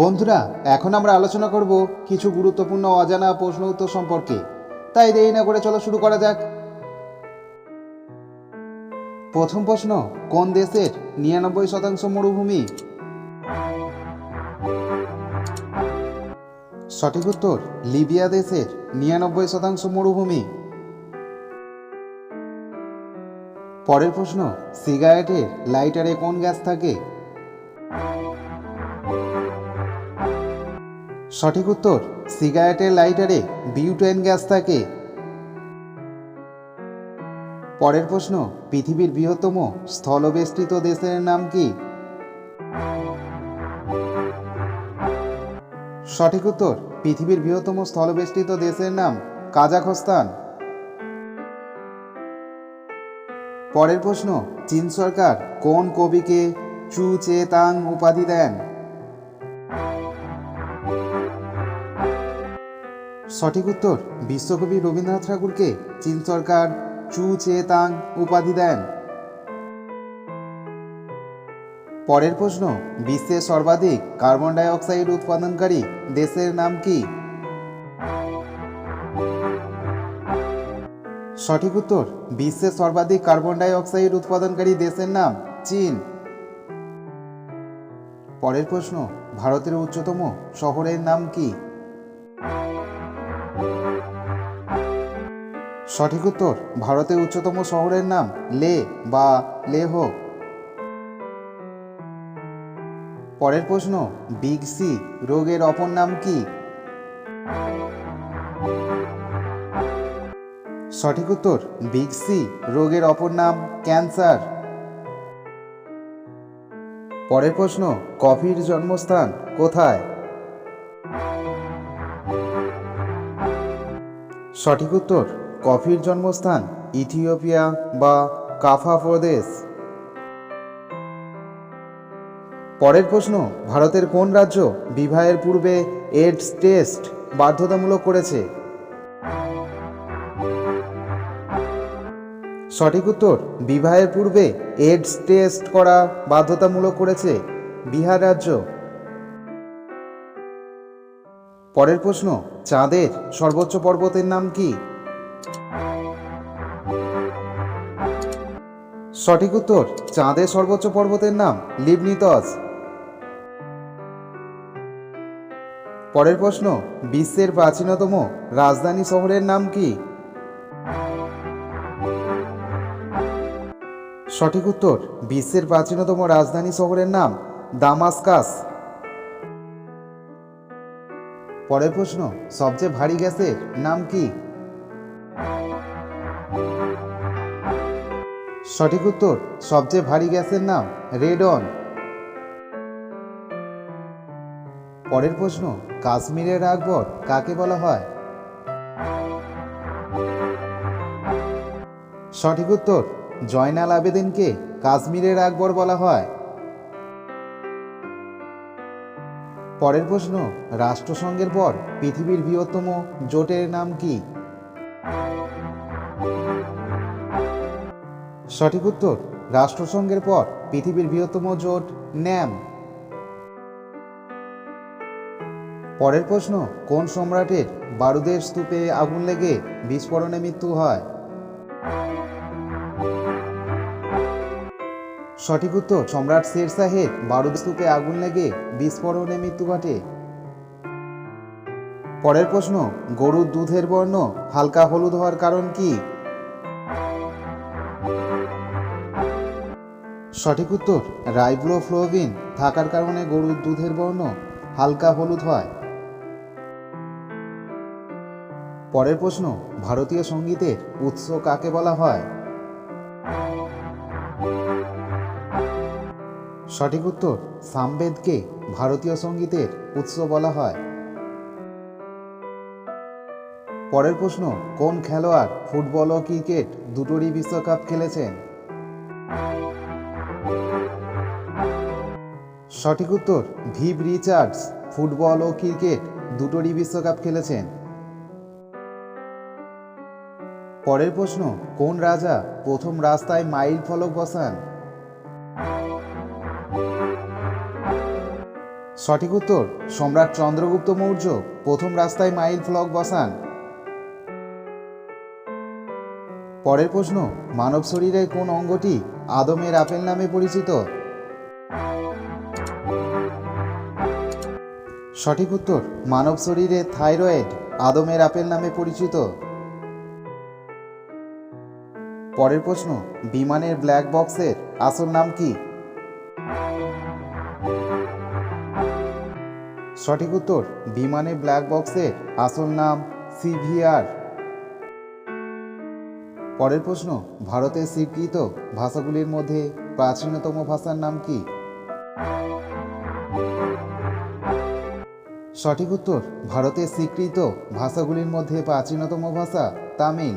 বন্ধুরা, এখন আমরা আলোচনা করব কিছু গুরুত্বপূর্ণ অজানা প্রশ্ন উত্তর সম্পর্কে। তাই দেরি না করে চলো শুরু করা যাক। প্রথম প্রশ্ন, কোন দেশের নিরানব্বই শতাংশ মরুভূমি? সঠিক উত্তর, লিবিয়া দেশের নিরানব্বই শতাংশ মরুভূমি। পরের প্রশ্ন, সিগারেটের লাইটারে কোন গ্যাস থাকে? সঠিক উত্তর, সিগারেটের লাইটারে বিউটেন গ্যাস থাকে। পরের প্রশ্ন, পৃথিবীর বৃহত্তম স্থলবেষ্টিত দেশের নাম কি? সঠিক উত্তর, পৃথিবীর বৃহত্তম স্থলবেষ্টিত দেশের নাম কাজাখস্তান। পরের প্রশ্ন, চীন সরকার কোন কবিকে চু চে তাং উপাধি দেন? সঠিক উত্তর বিশ্বকবি রবীন্দ্রনাথ ঠাকুরকে চীন সরকার চু চে তাং উপাধি দেন। পরের প্রশ্ন, বিশ্বের সর্বাধিক কার্বন ডাই অক্সাইড উৎপাদনকারী দেশের নাম কি? সঠিক উত্তর, বিশ্বের সর্বাধিক কার্বন ডাই অক্সাইড উৎপাদনকারী দেশের নাম চীন। পরের প্রশ্ন, ভারতের উচ্চতম শহরের নাম কি? সঠিক উত্তর, ভারতের উচ্চতম শহরের নাম লে বা লেহ। পরের প্রশ্ন, বিগ সি রোগের অপর নাম কি? সঠিক উত্তর, বিগ সি রোগের অপর নাম ক্যান্সার। পরের প্রশ্ন, কফির জন্মস্থান কোথায়? সঠিক উত্তর কফির জন্মস্থান ইথিওপিয়া বা কাফা প্রদেশ। পরের প্রশ্ন, ভারতের কোন রাজ্য বিবাহের পূর্বে এডস টেস্ট বাধ্যতামূলক করেছে? সঠিক উত্তর, বিবাহের পূর্বে এডস টেস্ট করা বাধ্যতামূলক করেছে বিহার রাজ্য। পরের প্রশ্ন, চাঁদের সর্বোচ্চ পর্বতের নাম কি? সঠিক উত্তর, চাঁদের সর্বোচ্চ পর্বতের নাম লিবনিতস পরের প্রশ্ন, বিশ্বের প্রাচীনতম রাজধানী শহরের নাম কি? সঠিক উত্তর, বিশ্বের প্রাচীনতম রাজধানী শহরের নাম দামাসকাস। পরের প্রশ্ন, সবচেয়ে ভারী গ্যাসের নাম কি? সঠিক উত্তর, সবচেয়ে ভারী গ্যাসের নাম রেডন। পরের প্রশ্ন, কাশ্মীরের আকবর কাকে বলা হয়? সঠিক উত্তর, জয়নাল আবেদিনকে কাশ্মীরের আকবর বলা হয়। পরের প্রশ্ন, রাষ্ট্রসংঘের পর পৃথিবীর বৃহত্তম জোটের নাম কি? সঠিক উত্তর, রাষ্ট্রসংঘের পর পৃথিবীর বৃহত্তম জোট ন্যাম। পরের প্রশ্ন, কোন সম্রাটের বারুদের স্তূপে আগুন লেগে বিস্ফোরণে মৃত্যু হয়? সঠিক উত্তর, সম্রাট শের শাহের বারুদ স্তূপে আগুন লেগে বিস্ফোরণে মৃত্যু ঘটে। পরের প্রশ্ন, গরুর দুধের বর্ণ হালকা হলুদ হওয়ার কারণ কি? সঠিক উত্তর রাইব্লোফ্লোভিন থাকার কারণে গরুর দুধের বর্ণ হালকা হলুদ হয়। পরের প্রশ্ন, ভারতীয় সঙ্গীতের উৎস কাকে বলা হয়? সঠিক উত্তর, সামবেদকে ভারতীয় সঙ্গীতের উৎস বলা হয়। পরের প্রশ্ন, কোন খেলোয়াড় ফুটবল ও ক্রিকেট দুটোরই বিশ্বকাপ খেলেছেন? সঠিক উত্তর, ভিভ রিচার্ডস, ফুটবল ও ক্রিকেট দুটোরই বিশ্বকাপ খেলেছেন। পরের প্রশ্ন, কোন রাজা প্রথম রাস্তায় মাইল ফলক বসান? সঠিক উত্তর, সম্রাট চন্দ্রগুপ্ত মৌর্য প্রথম রাস্তায় মাইল ফলক বসান। পরের প্রশ্ন, মানব শরীরের কোন অঙ্গটি আদমের আপেল নামে পরিচিত? সঠিক উত্তর, মানব শরীরে থাইরয়েড, আদমের আপেল নামে পরিচিত। পরের প্রশ্ন, বিমানের ব্ল্যাক বক্সের আসল নাম কি? সঠিক উত্তর, বিমানে ব্ল্যাক বক্সের আসল নাম সিভিআর। পরের প্রশ্ন ভারতের স্বীকৃত ভাষাগুলির মধ্যে প্রাচীনতম ভাষার নাম কি? সঠিক উত্তর ভারতের স্বীকৃত ভাষাগুলির মধ্যে প্রাচীনতম ভাষা তামিল।